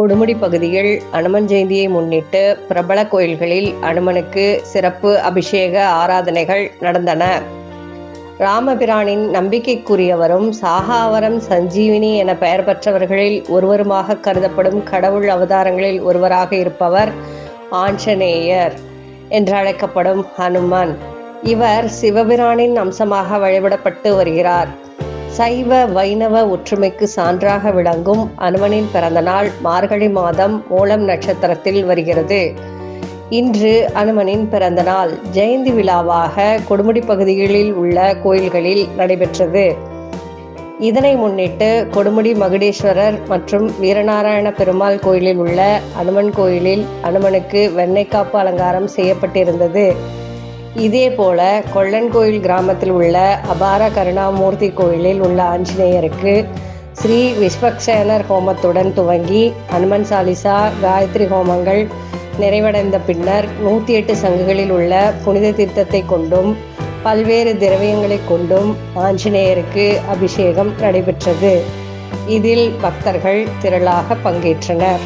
கொடுமுடி பகுதியில் அனுமன் ஜெயந்தியை முன்னிட்டு பிரபல கோயில்களில் அனுமனுக்கு சிறப்பு அபிஷேக ஆராதனைகள் நடந்தன. ராமபிரானின் நம்பிக்கைக்குரியவரும் சாகாவரம் சஞ்சீவினி என பெயர் பெற்றவர்களில் ஒருவருமாக கருதப்படும் கடவுள் அவதாரங்களில் ஒருவராக இருப்பவர் ஆஞ்சநேயர் என்று அழைக்கப்படும் ஹனுமான். இவர் சிவபிரானின் அம்சமாக வழிபடப்பட்டு வருகிறார். சைவ வைணவ ஒற்றுமைக்கு சான்றாக விளங்கும் அனுமனின் பிறந்தநாள் மார்கழி மாதம் மூலம் நட்சத்திரத்தில் வருகிறது. இன்று அனுமனின் பிறந்தநாள் ஜெயந்தி விழாவாக கொடுமுடி பகுதிகளில் உள்ள கோயில்களில் நடைபெற்றது. இதனை முன்னிட்டு கொடுமுடி மகுடேஸ்வரர் மற்றும் வீரநாராயண பெருமாள் கோயிலில் உள்ள அனுமன் கோயிலில் அனுமனுக்கு வெண்ணெய்க்காப்பு அலங்காரம் செய்யப்பட்டிருந்தது. இதேபோல கொள்ளன்கோயில் கிராமத்தில் உள்ள அபார கருணாமூர்த்தி கோயிலில் உள்ள ஆஞ்சநேயருக்கு ஸ்ரீ விஸ்வக்சேனர் ஹோமத்துடன் துவங்கி அனுமன் சாலிசா காயத்ரி ஹோமங்கள் நிறைவடைந்த பின்னர் நூற்றி எட்டு சங்குகளில் உள்ள புனித தீர்த்தத்தை கொண்டும் பல்வேறு திரவியங்களை கொண்டும் ஆஞ்சநேயருக்கு அபிஷேகம் நடைபெற்றது. இதில் பக்தர்கள் திரளாக பங்கேற்றனர்.